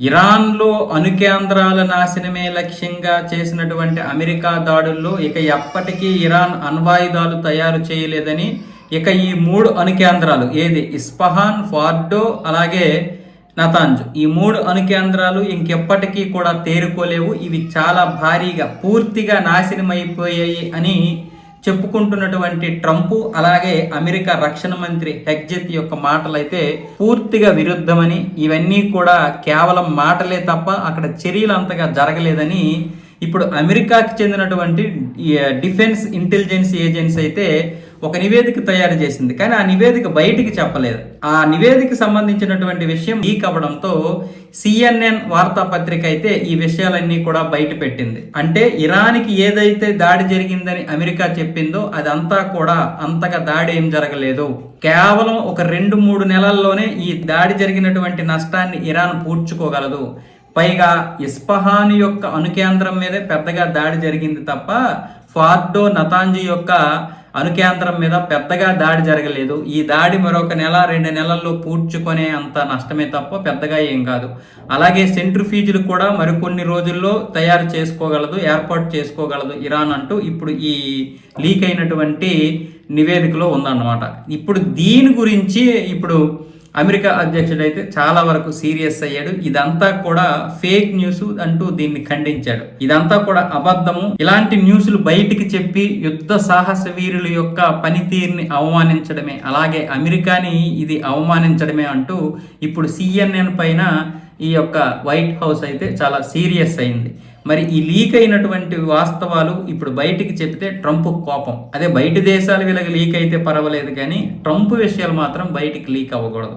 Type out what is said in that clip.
ఇరాన్లో అణుకేంద్రాల నాశనమే లక్ష్యంగా చేసినటువంటి అమెరికా దాడుల్లో ఇక ఎప్పటికీ ఇరాన్ అణ్వాయుధాలు తయారు చేయలేదని ఇక ఈ మూడు అణుకేంద్రాలు ఏది? ఇస్ఫహాన్ ఫార్డో అలాగే నతాంజ్. ఈ మూడు అణుకేంద్రాలు ఇంకెప్పటికీ కూడా తేరుకోలేవు. ఇవి చాలా భారీగా పూర్తిగా నాశనమైపోయాయి అని చెప్పుకుంటున్నటువంటి ట్రంప్ అలాగే అమెరికా రక్షణ మంత్రి హెగ్జెత్ యొక్క మాటలైతే పూర్తిగా విరుద్ధమని ఇవన్నీ కూడా కేవలం మాటలే తప్ప అక్కడ చర్యలు అంతగా జరగలేదని ఇప్పుడు అమెరికాకి చెందినటువంటి డిఫెన్స్ ఇంటెలిజెన్స్ ఏజెన్సీ అయితే ఒక నివేదిక తయారు చేసింది. కానీ ఆ నివేదిక బయటికి చెప్పలేదు. ఆ నివేదిక సంబంధించినటువంటి విషయం లీక్ అవ్వడంతో సిఎన్ఎన్ వార్తాపత్రిక అయితే ఈ విషయాలన్నీ కూడా బయట పెట్టింది. అంటే ఇరాన్కి ఏదైతే దాడి జరిగిందని అమెరికా చెప్పిందో అదంతా కూడా అంతగా దాడి ఏం జరగలేదు. కేవలం ఒక రెండు మూడు నెలల్లోనే ఈ దాడి జరిగినటువంటి నష్టాన్ని ఇరాన్ పూడ్చుకోగలదు. పైగా ఇస్పహాన్ యొక్క అణుకేంద్రం మీదే పెద్దగా దాడి జరిగింది తప్ప ఫార్డో నతాంజీ యొక్క అణుకేంద్రం మీద పెద్దగా దాడి జరగలేదు. ఈ దాడి మరొక నెల రెండు నెలల్లో పూడ్చుకునే అంత నష్టమే తప్ప పెద్దగా ఏం కాదు. అలాగే సెంట్రిఫీజులు కూడా మరికొన్ని రోజుల్లో తయారు చేసుకోగలదు ఏర్పాటు చేసుకోగలదు. ఇరాన్ అంటూ ఇప్పుడు ఈ లీక్ అయినటువంటి నివేదికలో ఉందన్నమాట. ఇప్పుడు దీని గురించి ఇప్పుడు అమెరికా అధ్యక్షుడు అయితే చాలా వరకు సీరియస్ అయ్యాడు. ఇదంతా కూడా ఫేక్ న్యూస్ అంటూ దీన్ని ఖండించాడు. ఇదంతా కూడా అబద్ధము. ఇలాంటి న్యూస్లు బయటికి చెప్పి యుద్ధ సాహస వీరుల యొక్క పనితీరుని అవమానించడమే అలాగే అమెరికాని ఇది అవమానించడమే అంటూ ఇప్పుడు సిఎన్ఎన్ పైన ఈ యొక్క వైట్ హౌస్ అయితే చాలా సీరియస్ అయింది. మరి ఈ లీక్ అయినటువంటి వాస్తవాలు ఇప్పుడు బయటికి చెప్తే ట్రంప్ కోపం. అదే బయట దేశాలు వీళ్ళకి లీక్ అయితే పర్వాలేదు కానీ ట్రంప్ విషయాలు మాత్రం బయటికి లీక్ అవ్వకూడదు.